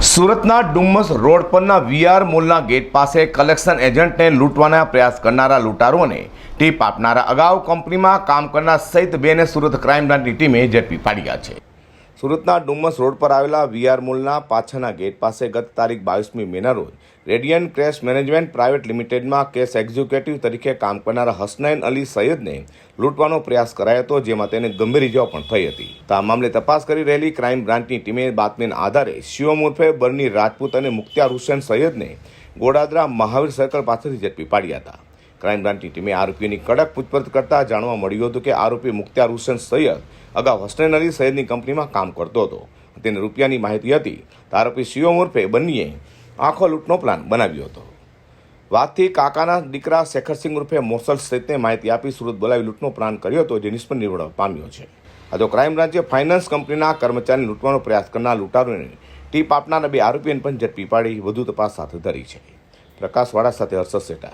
સુરતના ડુમ્મસ રોડ પરના વીઆર મોલના ગેટ પાસે કલેક્શન એજન્ટને લૂંટવાના પ્રયાસ કરનારા લૂંટારોને ટીપ આપનારા અગાઉ કંપનીમાં કામ કરનાર સહિત બેને સુરત ક્રાઇમ બ્રાન્ચની ટીમે ઝડપી પાડ્યા છે. સુરતના ડુમસ રોડ પર આવેલા વીઆર મોલના પાછળના ગેટ પાસે ગત તારીખ બાવીસમી મેના રોજ રેડિયન ક્રેશ મેનેજમેન્ટ પ્રાઇવેટ લિમિટેડમાં કેસ એક્ઝિક્યુટિવ તરીકે કામ કરનારા હસનૈન અલી સૈયદને લૂંટવાનો પ્રયાસ કરાયો હતો, જેમાં તેને ગંભીર ઇજાઓ પણ થઈ હતી. આ મામલે તપાસ કરી રહેલી ક્રાઇમ બ્રાન્ચની ટીમે બાતમીના આધારે શિવમ ઉર્ફે બર્ની રાજપૂત અને મુખ્તિયાર હુસેન સૈયદને ગોડાદરા મહાવીર સર્કલ પાસેથી ઝડપી પાડ્યા હતા. ક્રાઇમ બ્રાન્ચની ટીમે આરોપીની કડક પૂછપરછ કરતા જાણવા મળ્યું હતું કે આરોપી મુખ્તાર હુસેન સૈયદ અગાઉ હસ્ટેનરી સૈયદની કંપનીમાં કામ કરતો હતો. તેને રૂપિયાની માહિતી હતી તો આરોપી શિવમ ઉર્ફે બન્નીએ આખો લૂંટનો પ્લાન બનાવ્યો હતો. વાતથી કાકાના દીકરા શેખરસિંહ ઉર્ફે મોસલ સહિતને માહિતી આપી સુરત બોલાવી લૂંટનો પ્લાન કર્યો હતો, જે નિષ્ફળ નિવડવા પામ્યો છે. આ તો ક્રાઇમ બ્રાન્ચે ફાઇનાન્સ કંપનીના કર્મચારીને લૂંટવાનો પ્રયાસ કરનાર લૂંટારોને ટીપ આપનારા બે આરોપીઓને પણ ઝડપી પાડી વધુ તપાસ હાથ ધરી છે. પ્રકાશવાળા સાથે હર્ષદ સેટા